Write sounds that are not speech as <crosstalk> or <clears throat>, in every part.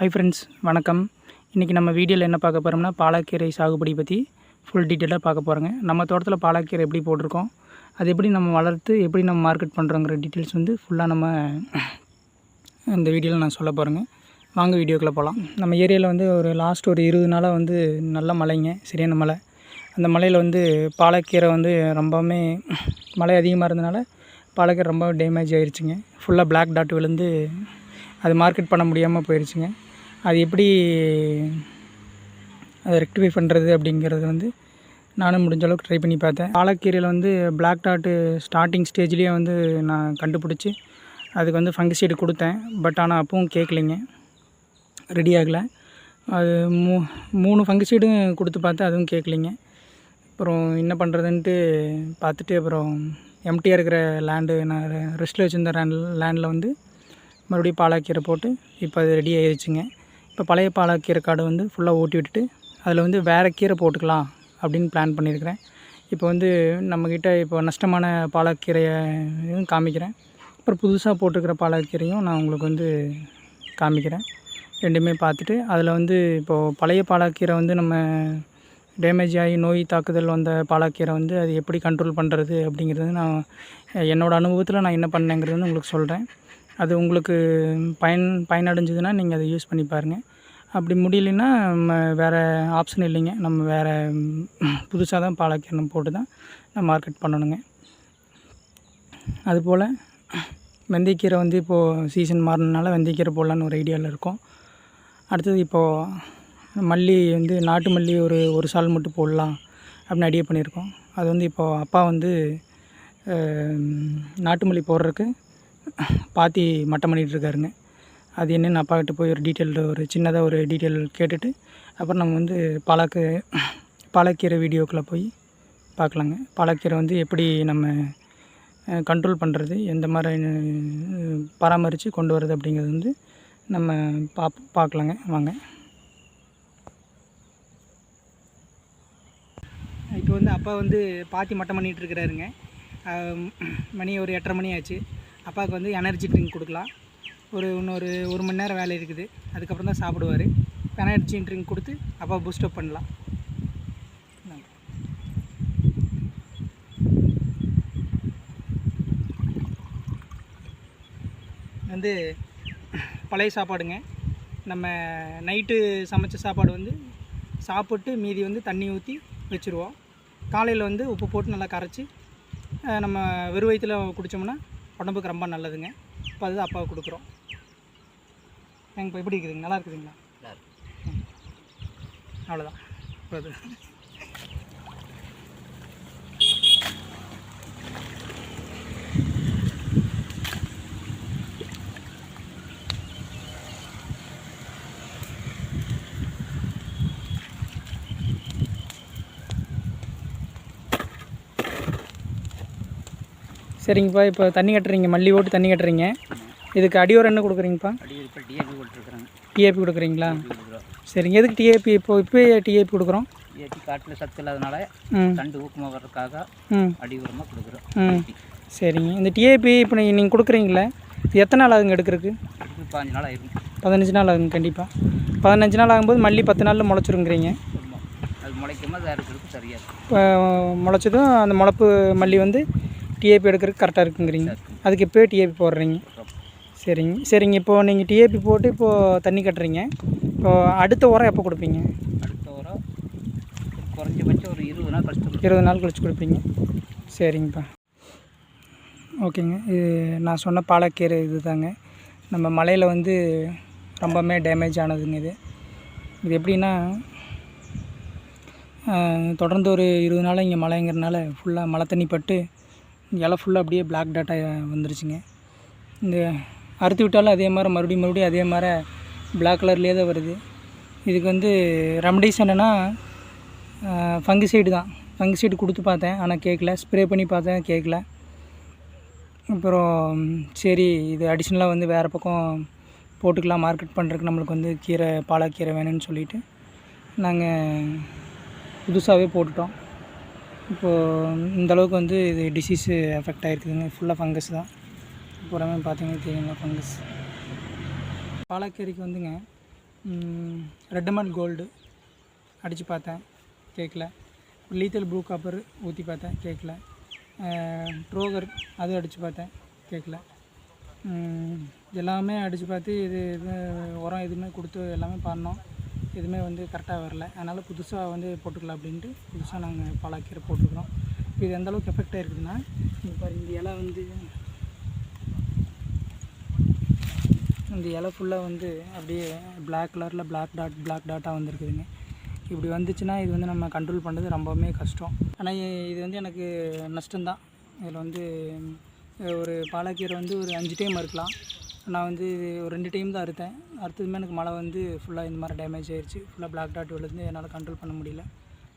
Hi friends வணக்கம். இன்றைக்கி நம்ம வீடியோவில் என்ன பார்க்க போகிறோம்னா பாலக்கீரை சாகுபடி பற்றி ஃபுல் டீட்டெயிலாக பார்க்க போகிறோங்க நம்ம தோட்டத்தில் பாலக்கீரை எப்படி போட்டிருக்கோம் அது எப்படி நம்ம வளர்த்து எப்படி நம்ம மார்க்கெட் பண்ணுறோங்கிற டீட்டெயில்ஸ் வந்து ஃபுல்லாக நம்ம இந்த வீடியோவில் நான் சொல்ல போகிறேங்க வாங்க வீடியோக்குள்ளே போகலாம் நம்ம ஏரியாவில் வந்து ஒரு லாஸ்ட் ஒரு இருபது நாளாக வந்து நல்ல மழைங்க சரியான மழை. அந்த மலையில் வந்து பாலக்கீரை வந்து ரொம்பவுமே மழை அதிகமாக இருந்தனால பாலக்கீரை ரொம்ப டேமேஜ் ஆயிருச்சுங்க. ஃபுல்லாக பிளாக் டாட் விழுந்து அது மார்க்கெட் பண்ண முடியாமல் போயிடுச்சுங்க அது எப்படி அதை ரெக்டிஃபை பண்ணுறது அப்படிங்கிறது வந்து நானும் முடிஞ்ச அளவுக்கு ட்ரை பண்ணி பார்த்தேன். பாலக்கீரையில் வந்து பிளாக் டாட்டு ஸ்டார்டிங் ஸ்டேஜ்லேயே வந்து நான் கண்டுபிடிச்சி அதுக்கு வந்து ஃபங்கிசைடு கொடுத்தேன். பட் ஆனால் அப்பவும் கேட்கலைங்க ரெடி ஆகலை. அது மூ மூணு ஃபங்கிசைடும் கொடுத்து பார்த்தேன் அதுவும் கேட்கலைங்க அப்புறம் என்ன பண்ணுறதுன்ட்டு பார்த்துட்டு அப்புறம் எம்டியாக இருக்கிற லேண்டு நான் ரெஸ்ட்டில் வச்சுருந்த லேண்ட் லேண்டில் வந்து மறுபடியும் பாலாக்கீரை போட்டு இப்போ அது ரெடி ஆயிடுச்சுங்க இப்போ பழைய பாலாக்கீரை காடு வந்து ஃபுல்லாக ஓட்டி விட்டுட்டு அதில் வந்து வேறு கீரை போட்டுக்கலாம் அப்படின்னு பிளான் பண்ணியிருக்கிறேன். இப்போ வந்து நம்மக்கிட்ட இப்போ நஷ்டமான பாலாக்கீரையும் காமிக்கிறேன். அப்புறம் புதுசாக போட்டிருக்கிற பாலக்கீரையும் நான் உங்களுக்கு வந்து காமிக்கிறேன். ரெண்டுமே பார்த்துட்டு அதில் வந்து இப்போது பழைய பாலாக்கீரை வந்து நம்ம டேமேஜ் ஆகி நோய் தாக்குதல் வந்த பாலக்கீரை வந்து அது எப்படி கண்ட்ரோல் பண்ணுறது அப்படிங்கிறது நான் என்னோடய அனுபவத்தில் நான் என்ன பண்ணேங்கிறது வந்து உங்களுக்கு சொல்கிறேன் அது உங்களுக்கு பயன் பயனடைஞ்சதுன்னா நீங்கள் அதை யூஸ் பண்ணி பாருங்கள் அப்படி முடியலைன்னா நம்ம வேறு ஆப்ஷன் இல்லைங்க. நம்ம வேறு புதுசாக தான் பாலாக்கீரை போட்டு தான் நம்ம மார்க்கெட் பண்ணணுங்க. அதுபோல் வெந்தயக்கீரை வந்து இப்போது சீசன் மாறினால வெந்தயக்கீரை போடலான்னு ஒரு ஐடியாவில் இருக்கோம். அடுத்தது இப்போது மல்லி வந்து நாட்டு மல்லி ஒரு ஒரு சால் மட்டும் போடலாம் அப்படின்னு ஐடியா பண்ணியிருக்கோம். அது வந்து இப்போது அப்பா வந்து நாட்டு மல்லி போடுறதுக்கு பாத்தி மட்டம் பண்ணிகிட்ருக்காருங்க அது என்னென்னு அப்பாக்கிட்ட போய் ஒரு டீட்டெயில் ஒரு சின்னதாக ஒரு டீட்டெயில் கேட்டுட்டு அப்புறம் நம்ம வந்து பாலக்கு பாலக்கீரை வீடியோக்குள்ளே போய் பார்க்கலாங்க. பாலக்கீரை வந்து எப்படி நம்ம கண்ட்ரோல் பண்ணுறது எந்த மாதிரி பராமரித்து கொண்டு வரது அப்படிங்கிறது வந்து நம்ம பா பார்க்கலாங்க. வாங்க. இப்போ வந்து அப்பா வந்து பாத்தி மட்டம் பண்ணிகிட்டு இருக்கிறாருங்க. மணி ஒரு எட்டரை மணி ஆச்சு. அப்பாவுக்கு வந்து எனர்ஜி ட்ரிங்க் கொடுக்கலாம். ஒரு இன்னொரு ஒரு மணி நேரம் வேலை இருக்குது. அதுக்கப்புறம் தான் சாப்பிடுவார். எனர்ஜி ட்ரிங்க் கொடுத்து அப்பா பூஸ்டப் பண்ணலாம். வந்து பழைய சாப்பாடுங்க. நம்ம நைட்டு சமைச்ச சாப்பாடு வந்து சாப்பிட்டு மீதி வந்து தண்ணி ஊற்றி வச்சுருவோம். காலையில் வந்து உப்பு போட்டு நல்லா கரைச்சி நம்ம வெறும் குடித்தோம்னா உடம்புக்கு ரொம்ப நல்லதுங்க. இப்போ அதுதான் அப்பாவுக்கு கொடுக்குறோம். எப்படி இருக்குதுங்க? நல்லா இருக்குதுங்களா? அவ்வளோதான் சரிங்கப்பா இப்போ தண்ணி கட்டுறீங்க. மல்லி ஓட்டு தண்ணி கட்டுறீங்க. இதுக்கு அடியோரம் என்ன கொடுக்குறீங்கப்பா? டிஏபி டிஏபி கொடுக்குறீங்களா? சரிங்க. எதுக்கு டிஏபி இப்போ இப்போ டிஏபி கொடுக்குறோம்? ஏற்றி காட்டில் சத்து இல்லாதனால ம். தண்டு ஊக்கமாக வர்றதுக்காக ம். அடி உரமாக கொடுக்குறோம். ம். சரிங்க. இந்த டிஏபி இப்போ நீங்கள் நீங்கள் கொடுக்குறீங்களே இது எத்தனை நாள் ஆகுங்க எடுக்கிறதுக்கு? பாஞ்சு நாள் ஆயிரும். பதினஞ்சு நாள் ஆகுங்க கண்டிப்பாக பதினஞ்சு நாள் ஆகும்போது மல்லி பத்து நாளில் முளைச்சிருங்கிறீங்க. அது முளைக்காம அது அறுக்கிறதுக்கு சரியாக இருக்கும். இப்போ முளைச்சதும் அந்த முளப்பு மல்லி வந்து டிஏபி எடுக்கிறதுக்கு கரெக்டாக இருக்குங்கிறீங்க. அதுக்கு இப்போயே டிஏபி போடுறீங்க. சரிங்க. சரிங்க. இப்போது நீங்கள் டிஏபி போட்டு இப்போது தண்ணி கட்டுறீங்க. இப்போது அடுத்த உரம் எப்போ கொடுப்பீங்க? அடுத்த உரம் குறைஞ்சபட்சம் ஒரு இருபது நாள் கழிச்சு இருபது நாள் கழிச்சு கொடுப்பீங்க. சரிங்கப்பா. ஓகேங்க. இது நான் சொன்ன பாலக்கீரை இது தாங்க நம்ம மலையில் வந்து ரொம்பவுமே டேமேஜ் ஆனதுங்க இது. இது எப்படின்னா தொடர்ந்து ஒரு இருபது நாள் இங்கே மழைங்கிறனால ஃபுல்லாக மழை தண்ணி பட்டு இலை ஃபுல்லாக அப்படியே பிளாக் டாட்டாக வந்துருச்சுங்க. இந்த அறுத்து விட்டாலும் அதே மாதிரி மறுபடியும் மறுபடியும் அதே மாதிரி பிளாக் கலர்லேயே தான் வருது. இதுக்கு வந்து ரெமடிஸ் என்னென்னா ஃபங்கிசைடு தான். ஃபங்கிசைடு கொடுத்து பார்த்தேன் ஆனால் கேட்கல. ஸ்ப்ரே பண்ணி பார்த்தேன் கேட்கல. அப்புறம் சரி இது அடிஷ்னலாக வந்து வேறு பக்கம் போட்டுக்கலாம் மார்க்கெட் பண்ணுறதுக்கு நம்மளுக்கு வந்து கீரை பாலாக்கீரை வேணும்னு சொல்லிட்டு நாங்கள் புதுசாகவே போட்டுட்டோம். இப்போது இந்த அளவுக்கு வந்து இது டிசீஸு எஃபெக்ட் ஆகிருக்குதுங்க ஃபுல்லாக ஃபங்கஸ் தான். பூராமே பார்த்தீங்கன்னா தெரியுங்களா ஃபங்கஸ். பாலாக்கீரைக்கு வந்துங்க. ரெட்டமன் கோல்டு அடித்து பார்த்தேன் கேட்கல லீத்தல் ப்ளூ காப்பர் ஊற்றி பார்த்தேன் கேட்கல ட்ரோகர் அது அடித்து பார்த்தேன் கேட்கல எல்லாமே அடித்து பார்த்து இது இது உரம் எதுவுமே கொடுத்து எல்லாமே பண்ணோம். எதுவுமே வந்து கரெக்டாக வரல. அதனால் புதுசாக வந்து போட்டுக்கலாம் அப்படின்ட்டு புதுசாக நாங்கள் பாலாக்கீரை போட்டுக்கிறோம். இது எந்த அளவுக்கு எஃபெக்ட் ஆயிருக்குதுன்னா இப்போ இந்த இலை வந்து இந்த இலை ஃபுல்லாக வந்து அப்படியே பிளாக் கலரில் பிளாக் டாட் பிளாக் டாட்டாக வந்திருக்குதுங்க. இப்படி வந்துச்சுன்னா இது வந்து நம்ம கண்ட்ரோல் பண்ணுறது ரொம்பவுமே கஷ்டம். ஆனால் இது வந்து எனக்கு நஷ்டம்தான் இதில் வந்து ஒரு பாலாக்கீரை வந்து ஒரு அஞ்சு டைம் அறுக்கலாம். நான் வந்து ஒரு ரெண்டு டைம் தான் அறுத்தேன். அறுத்ததுமே எனக்கு மழை வந்து ஃபுல்லாக இந்த மாதிரி டேமேஜ் ஆயிடுச்சு ஃபுல்லாக பிளாக் டாட் விழுந்து என்னால் கண்ட்ரோல் பண்ண முடியல.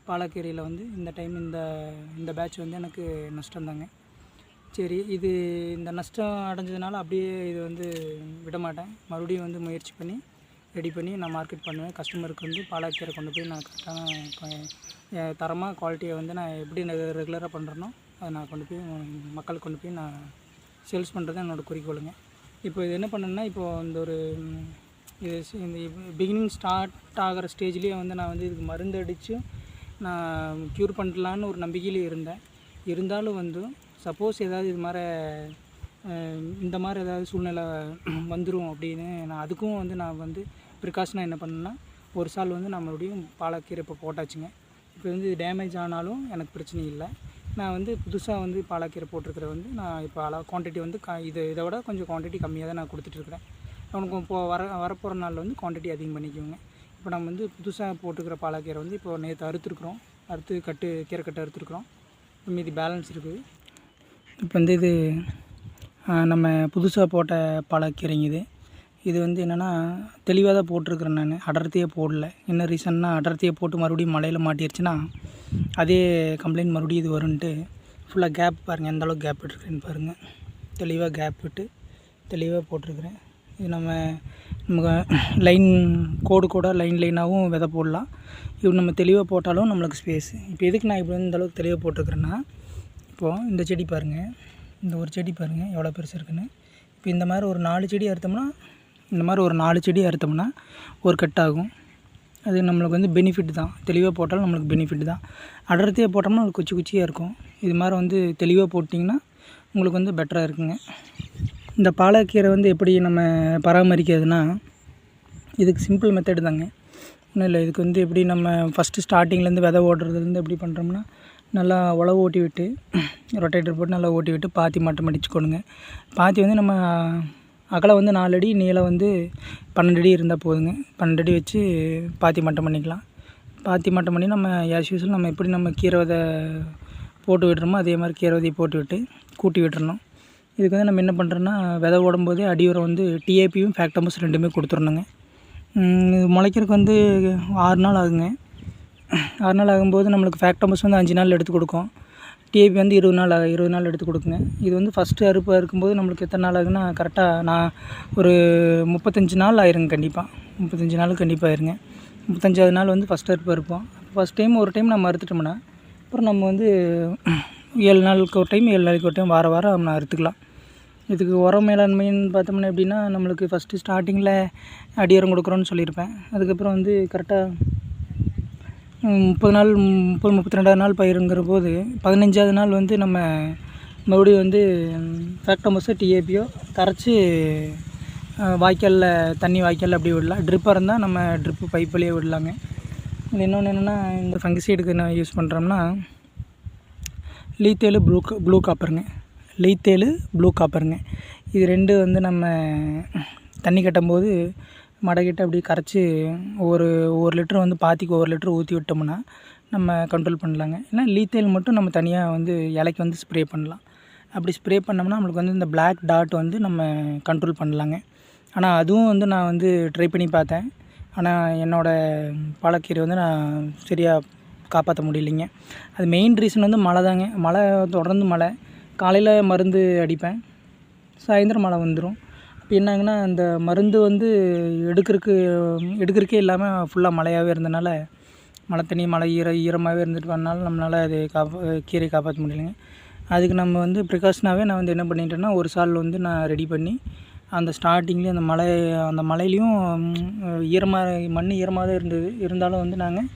பாலக்கீரையில் வந்து இந்த டைம் இந்த இந்த பேட்ச் வந்து எனக்கு நஷ்டம்தாங்க சரி இது இந்த நஷ்டம் அடைஞ்சதுனால அப்படியே இது வந்து விட மாட்டேன் மறுபடியும் வந்து முயற்சி பண்ணி ரெடி பண்ணி நான் மார்க்கெட் பண்ணுவேன். கஸ்டமருக்கு வந்து பாலாக்கீரை கொண்டு போய் நான் கரெக்டான தரமாக குவாலிட்டியை வந்து நான் எப்படி ரெகுலராக பண்ணுறேனோ அதை நான் கொண்டு போய் மக்களுக்கு கொண்டு போய் நான் சேல்ஸ் பண்ணுறது என்னோடய குறிக்கோளுங்க. இப்போ இது என்ன பண்ணேன்னா இப்போது இந்த ஒரு இது இந்த பிகினிங் ஸ்டார்ட் ஆகிற ஸ்டேஜ்லேயே வந்து நான் வந்து இதுக்கு மருந்து அடித்து நான் க்யூர் பண்ணலான்னு ஒரு நம்பிக்கையில் இருந்தேன். இருந்தாலும் வந்து சப்போஸ் ஏதாவது இது மாதிரி இந்த மாதிரி ஏதாவது சூழ்நிலை <clears throat> வந்துடும் அப்படின்னு நான் அதுக்கும் வந்து நான் வந்து ப்ரிகாஷனாக என்ன பண்ணேன்னா ஒரு சால் வந்து நான் மறுபடியும் பாலக்கீரை இப்போ போட்டாச்சுங்க. இப்போ வந்து டேமேஜ் ஆனாலும் எனக்கு பிரச்சனை இல்லை. நான் வந்து புதுசாக வந்து பாலக்கீரை போட்டிருக்கிற வந்து நான் இப்போ அளவு குவான்டிட்டி வந்து க இது இதை விட கொஞ்சம் குவான்டிட்டி கம்மியாக தான் நான் கொடுத்துட்ருக்குறேன் அவனுக்கு இப்போ வர வரப்போகிற நாளில் வந்து குவான்டிட்டி அதிகம் பண்ணிக்குவோங்க. இப்போ நம்ம வந்து புதுசாக போட்டுக்கிற பாலக்கீரை வந்து இப்போ நேற்று அறுத்துருக்குறோம். அறுத்து கட்டு கீரை கட்டு அறுத்துருக்குறோம். மீதி பேலன்ஸ் இருக்குது. இப்போ வந்து இது நம்ம புதுசாக போட்ட பாலாக்கீரைங்க இது. இது வந்து என்னென்னா தெளிவாக தான் போட்டிருக்கிறேன் நான். அடர்த்தியே போடல. என்ன ரீசன்னா அடர்த்தியே போட்டு மறுபடியும் மலையில் மாட்டிருச்சுன்னா அதே கம்ப்ளைண்ட் மறுபடியும் இது வரும்ன்ட்டு ஃபுல்லாக கேப் பாருங்கள் எந்த அளவுக்கு கேப் விட்டுருக்குறேன்னு பாருங்கள் தெளிவாக கேப் விட்டு தெளிவாக போட்டிருக்கிறேன். இது நம்ம நமக்கு லைன் கோடு கூட லைன் லைனாகவும் விதை போடலாம். இப்போ நம்ம தெளிவாக போட்டாலும் நம்மளுக்கு ஸ்பேஸ் இப்போ எதுக்கு நான் இப்படி வந்து இந்த அளவுக்கு தெளிவாக போட்டிருக்கிறேன்னா இப்போது இந்த செடி பாருங்கள் இந்த ஒரு செடி பாருங்கள் எவ்வளோ பெருசு இருக்குன்னு. இப்போ இந்த மாதிரி ஒரு நாலு செடி அறுத்தோம்னா இந்த மாதிரி ஒரு நாலு செடி அறுத்தோம்னா ஒரு கட் ஆகும். அது நம்மளுக்கு வந்து பெனிஃபிட் தான். தெளிவாக போட்டாலும் நம்மளுக்கு பெனிஃபிட் தான். அடர்த்தியாக போட்டோம்னா அது குச்சி குச்சியாக இருக்கும். இது மாதிரி வந்து தெளிவாக போட்டிங்கன்னா உங்களுக்கு வந்து பெட்டராக இருக்குங்க. இந்த பாலக்கீரை வந்து எப்படி நம்ம பராமரிக்கிறதுனா இதுக்கு சிம்பிள் மெத்தடு தாங்க. ஒன்றும் இல்லை. இதுக்கு வந்து எப்படி நம்ம ஃபஸ்ட்டு ஸ்டார்டிங்லேருந்து விதை ஓடுறதுலேருந்து எப்படி பண்ணுறோம்னா நல்லா உழவு ஓட்டி விட்டு ரொட்டேட்டர் போட்டு நல்லா ஓட்டி விட்டு பாத்தி மட்டம் அடிச்சுக்கணுங்க பாத்தி வந்து நம்ம அகலம் வந்து நாலு அடி நீளம் வந்து பன்னெண்டு அடி இருந்தால் போதுங்க. பன்னெண்டு அடி வச்சு பாத்தி மட்டம் பண்ணிக்கலாம். பாத்தி மட்டம் பண்ணி நம்ம ஆஸ் யூஸ்வல் நம்ம எப்படி நம்ம கீரை விதை போட்டு விடுறோமோ அதே மாதிரி கீரை விதையை போட்டு விட்டு கூட்டி விட்டுறணும். இதுக்கு வந்து நம்ம என்ன பண்ணுறோன்னா விதை ஓடும்போதே அடி உரம் வந்து டிஏபியும் ஃபேக்டமஸ் ரெண்டுமே கொடுத்துடணுங்க. இது முளைக்கிறதுக்கு வந்து ஆறு நாள் ஆகுங்க. ஆறு நாள் ஆகும்போது நம்மளுக்கு ஃபேக்டம்பஸ் வந்து அஞ்சு நாள் எடுத்து கொடுக்கும். டிஏபி வந்து இருபது நாள் ஆகு- இருபது நாள் எடுத்து கொடுக்குங்க. இது வந்து ஃபஸ்ட்டு அறுப்பாக இருக்கும்போது நம்மளுக்கு எத்தனை நாள் ஆகுன்னா கரெக்டாக நான் ஒரு முப்பத்தஞ்சு நாள் ஆயிருங்க கண்டிப்பாக முப்பத்தஞ்சு நாள் கண்டிப்பாக ஆயிருங்க. முப்பத்தஞ்சாவது நாள் வந்து ஃபஸ்ட் அறுப்பு இருப்போம். ஃபஸ்ட் டைம் ஒரு டைம் நம்ம அறுத்துட்டோம்னா அப்புறம் நம்ம வந்து ஏழு நாளுக்கு ஒரு டைம் ஏழு நாளைக்கு ஒரு டைம் வார வாரம் நம்ம அறுத்துக்கலாம். இதுக்கு உரம் மேலாண்மைன்னு பார்த்தோம்னா எப்படின்னா நம்மளுக்கு ஃபஸ்ட்டு ஸ்டார்டிங்கில் அடி உரம் கொடுக்குறோன்னு சொல்லியிருப்பேன். அதுக்கப்புறம் வந்து கரெக்டாக முப்பது நாள் முப்பது முப்பத்தி ரெண்டாவது நாள் பயிருங்கிற போது பதினஞ்சாவது நாள் வந்து நம்ம மறுபடியும் வந்து ஃபேக்டமஸோ டிஏபியோ கரைச்சி வாய்க்காலில் தண்ணி வாய்க்காலில் அப்படி விடலாம். ட்ரிப்பாக இருந்தால் நம்ம ட்ரிப்பு பைப்புலேயே விடலாங்க. இது இன்னொன்று என்னென்னா இந்த ஃபங்கசைடுக்கு நான் யூஸ் பண்ணுறோம்னா லீத்தேலு ப்ளூ ப்ளூ காப்பருங்க லீத்தேலு ப்ளூ காப்பருங்க இது ரெண்டு வந்து நம்ம தண்ணி கட்டும்போது மடக்கிட்டு அப்படியே கரைச்சி ஒரு ஒரு லிட்டர் வந்து பாத்திக்கு ஒரு லிட்டர் ஊற்றி விட்டோம்னா நம்ம கண்ட்ரோல் பண்ணலாங்க. ஏன்னா லீத்தேல் மட்டும் நம்ம தனியாக வந்து இலைக்கு வந்து ஸ்ப்ரே பண்ணலாம். அப்படி ஸ்ப்ரே பண்ணோம்னா நம்மளுக்கு வந்து இந்த பிளாக் டாட் வந்து நம்ம கண்ட்ரோல் பண்ணலாங்க. ஆனால் அதுவும் வந்து நான் வந்து ட்ரை பண்ணி பார்த்தேன். ஆனால் என்னோடய பாலக்கீரை வந்து நான் சரியாக காப்பாற்ற முடியலைங்க. அது மெயின் ரீசன் வந்து மழை தாங்க மழை தொடர்ந்து மழை. காலையில் மருந்து அடிப்பேன். சாயந்தரம் மழை வந்துடும் இப்போ என்னாங்கன்னா அந்த மருந்து வந்து எடுக்கிறதுக்கு எடுக்கிறக்கே இல்லாமல் ஃபுல்லாக மழையாகவே இருந்தனால மழை தண்ணி மழை ஈர ஈரமாகவே இருந்துட்டு வரனால நம்மளால் அது காப்பா கீரை காப்பாற்ற முடியலைங்க. அதுக்கு நம்ம வந்து ப்ரிகாஷனாகவே நான் வந்து என்ன பண்ணிட்டேன்னா ஒரு சால் வந்து நான் ரெடி பண்ணி அந்த ஸ்டார்டிங்லேயும் அந்த மலை அந்த மலையிலையும் ஈரமாக மண் ஈரமாக தான் இருந்தது. இருந்தாலும் வந்து நாங்கள்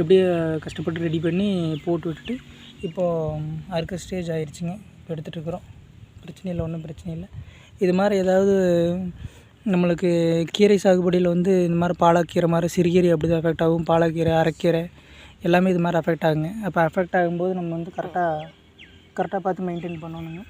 எப்படியே கஷ்டப்பட்டு ரெடி பண்ணி போட்டு விட்டுட்டு இப்போது அறுக்க ஸ்டேஜ் ஆயிடுச்சுங்க இப்போ எடுத்துகிட்டு இருக்கிறோம். பிரச்சனை இல்லை ஒன்றும் பிரச்சனை இல்லை. இது மாதிரி ஏதாவது நம்மளுக்கு கீரை சாகுபடியில் வந்து இந்த மாதிரி பாலக்கீரை மாதிரி சிறுகீரை அப்படி தான் அஃபெக்ட் ஆகும். பாலக்கீரை அரைக்கீரை எல்லாமே இது மாதிரி அஃபெக்ட் ஆகுங்க. அப்போ அஃபெக்ட் ஆகும்போது நம்ம வந்து கரெக்டாக கரெக்டாக பார்த்து மெயின்டைன் பண்ணணுங்க.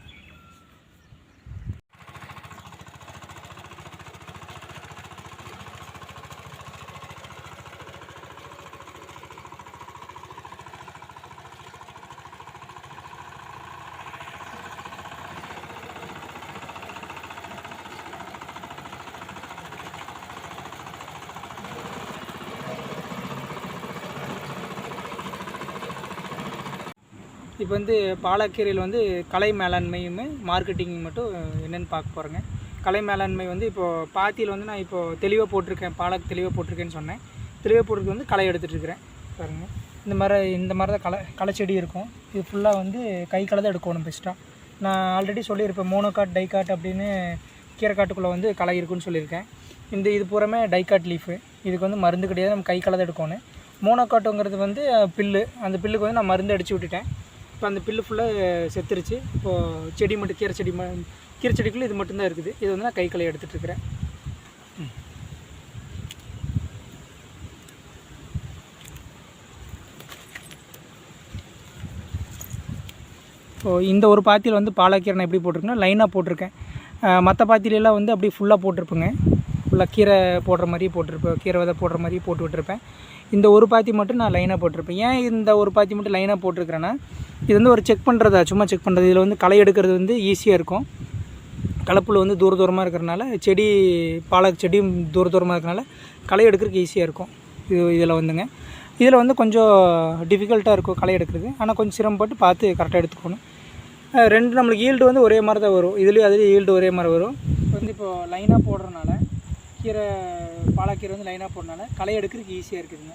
இப்போ வந்து பாலக்கீரையில் வந்து கலை மேலாண்மையுமே மார்க்கெட்டிங் மட்டும் என்னென்னு பார்க்க போகிறேங்க கலை மேலாண்மை வந்து இப்போது பாத்தியில் வந்து நான் இப்போது தெளிவாக போட்டிருக்கேன் பாலக் தெளிவாக போட்டிருக்கேன்னு சொன்னேன். தெளிவாக போட்டிருக்கு வந்து களை எடுத்துகிட்டு இருக்கிறேன். இந்த மாதிரி இந்த மாதிரி தான் களை களை செடி இருக்கும். இது ஃபுல்லாக வந்து கை களை தான் எடுக்கணும் பெஸ்ட்டாக நான் ஆல்ரெடி சொல்லியிருப்பேன் மோனோகாட் டைகாட் அப்படின்னு கீரைக்காட்டுக்குள்ளே வந்து களை இருக்குன்னு சொல்லியிருக்கேன். இந்த இது பூராமே டைகாட் லீஃபு இதுக்கு வந்து மருந்து கிடையாது நம்ம கை களை தான் எடுக்கணும். மோனோகாட்டுங்கிறது வந்து பில்லு. அந்த பில்லுக்கு வந்து நான் மருந்து அடித்து விட்டுட்டேன். இப்போ அந்த பில்லு ஃபுல்லாக செத்துருச்சு. இப்போது செடி மட்டும் கீரை செடி ம கீரை செடிக்குள்ளே இது மட்டும்தான் இருக்குது. இது வந்து நான் கை களை எடுத்துகிட்டு ஸோ இந்த ஒரு பாத்தியில் வந்து பாலாக்கீரை நான் எப்படி போட்டிருக்கேன்னா லைனாக போட்டிருக்கேன். மற்ற பாத்திரியெல்லாம் வந்து அப்படியே ஃபுல்லாக போட்டிருப்பேங்க. ஃபுல்லாக கீரை போடுற மாதிரி போட்டிருப்பேன். கீரை விதை போடுற மாதிரி போட்டு விட்டுருப்பேன். இந்த ஒரு பாத்தி மட்டும் நான் லைனாக போட்டிருப்பேன். ஏன் இந்த ஒரு பாத்தி மட்டும் லைனாக போட்டிருக்கிறேன்னா இது வந்து ஒரு செக் பண்ணுறதா சும்மா செக் பண்ணுறது இதில் வந்து களை எடுக்கிறது வந்து ஈஸியாக இருக்கும். கலப்புல வந்து தூர தூரமாக இருக்கிறனால செடி பாலக் செடியும் தூர தூரமாக இருக்கிறனால களை எடுக்கிறதுக்கு ஈஸியாக இருக்கும். இது இதில் வந்துங்க. இதில் வந்து கொஞ்சம் டிஃபிகல்ட்டாக இருக்கும் களை எடுக்கிறது. ஆனால் கொஞ்சம் சிரமப்பட்டு பார்த்து கரெக்டாக எடுத்துக்கணும். ரெண்டு நம்மளுக்கு ஈல்டு வந்து ஒரே மாதிரி தான் வரும். இதுலேயும் அதுலேயும் ஈல்டு ஒரே மாதிரி வரும். வந்து இப்போ லைனாக போடுறனால கீரை பாலக்கீரை வந்து லைனாக போடுறனால களை எடுக்கிறதுக்கு ஈஸியாக இருக்குதுங்க.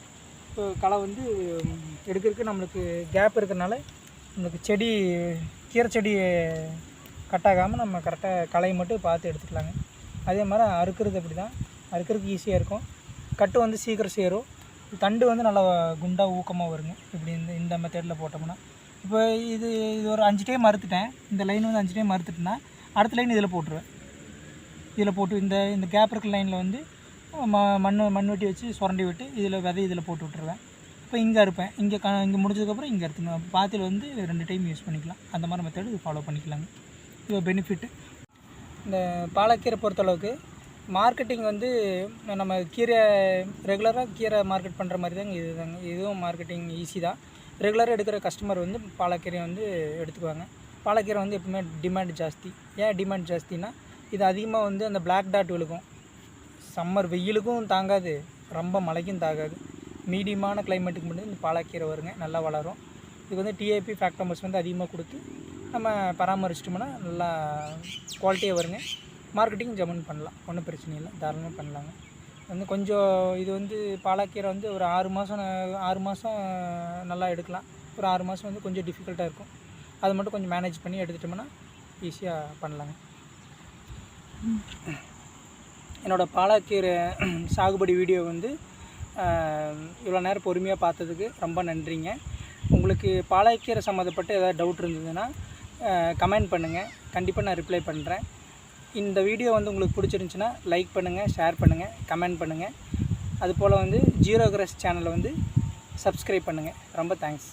இப்போ களை வந்து எடுக்கிறதுக்கு நம்மளுக்கு கேப் இருக்கிறதுனால நம்மளுக்கு செடி கீரை செடி கட் ஆகாமல் நம்ம கரெக்டாக களையை மட்டும் பார்த்து எடுத்துக்கலாங்க. அதே மாதிரி அறுக்கிறது அப்படி தான் அறுக்கிறதுக்கு ஈஸியாக இருக்கும். கட்டு வந்து சீக்கிரம் சேரும். தண்டு வந்து நல்லா குண்டாக ஊக்கமாக வருங்க. இப்படி இந்த இந்த மெத்தேடில் போட்டோம்னா. இப்போ இது இது ஒரு அஞ்சு டைம் மறுத்துட்டேன். இந்த லைன் வந்து அஞ்சு டைம் மறுத்துட்டேன்னா அடுத்த லைன் இதில் போட்டுருவேன். இதில் போட்டு இந்த இந்த கேப் இருக்கிற லைனில் வந்து ம மண் மண் வெட்டி வச்சு சுரண்டி விட்டு இதில் விதை இதில் போட்டு விட்டுருவேன். இப்போ இங்கே இருப்பேன் இங்கே க இங்கே முடிஞ்சதுக்கப்புறம் இங்கே எடுத்துக்கணும் பாத்தியில் வந்து ரெண்டு டைம் யூஸ் பண்ணிக்கலாம். அந்த மாதிரி மெத்தடு ஃபாலோ பண்ணிக்கலாங்க. இது பெனிஃபிட்டு இந்த பாலக்கீரை பொறுத்தளவுக்கு மார்க்கெட்டிங் வந்து நம்ம கீரை ரெகுலராக கீரை மார்க்கெட் பண்ணுற மாதிரி தாங்க இது தாங்க இதுவும் மார்க்கெட்டிங் ஈஸி தான். ரெகுலராக எடுக்கிற கஸ்டமர் வந்து பாலக்கீரையை வந்து எடுத்துக்குவாங்க. பாலக்கீரை வந்து எப்பவுமே டிமாண்ட் ஜாஸ்தி. ஏன் டிமாண்ட் ஜாஸ்தினா இது அதிகமாக வந்து அந்த பிளாக் டாட் விழுக்கும் சம்மர் வெயிலுக்கும் தாங்காது ரொம்ப மழைக்கும் தாங்காது. மீடியமான கிளைமேட்டுக்கு மட்டும் இந்த பாலக்கீரை வருங்க நல்லா வளரும். இதுக்கு வந்து டிஏபி ஃபேக்டமஸ் வந்து அதிகமாக கொடுத்து நம்ம பராமரிச்சிட்டோம்னா நல்லா குவாலிட்டியாக வருங்க. மார்க்கெட்டிங் ஜமன் பண்ணலாம் ஒன்றும் பிரச்சனை இல்லை தாராளமாக பண்ணலாங்க. வந்து கொஞ்சம் இது வந்து பாலாக்கீரை வந்து ஒரு ஆறு மாதம் ஆறு மாதம் நல்லா எடுக்கலாம். ஒரு ஆறு மாதம் வந்து கொஞ்சம் டிஃபிகல்ட்டாக இருக்கும். அது மட்டும் கொஞ்சம் மேனேஜ் பண்ணி எடுத்துட்டோம்னா ஈஸியாக பண்ணலாங்க. என்னோடய பாலாக்கீரை சாகுபடி வீடியோ வந்து இவ்வளோ நேரம் பொறுமையாக பார்த்ததுக்கு ரொம்ப நன்றிங்க. உங்களுக்கு பாலாக்கீரை சம்மந்தப்பட்ட ஏதாவது டவுட் இருந்ததுன்னா கமெண்ட் பண்ணுங்கள் கண்டிப்பாக நான் ரிப்ளை பண்ணுறேன் இந்த வீடியோ வந்து உங்களுக்கு பிடிச்சிருந்துச்சுன்னா லைக் பண்ணுங்கள் ஷேர் பண்ணுங்கள் கமெண்ட் பண்ணுங்கள் அதுபோல் வந்து ஜீரோ கிரஸ் சேனலை வந்து சப்ஸ்கிரைப் பண்ணுங்கள் ரொம்ப தேங்க்ஸ்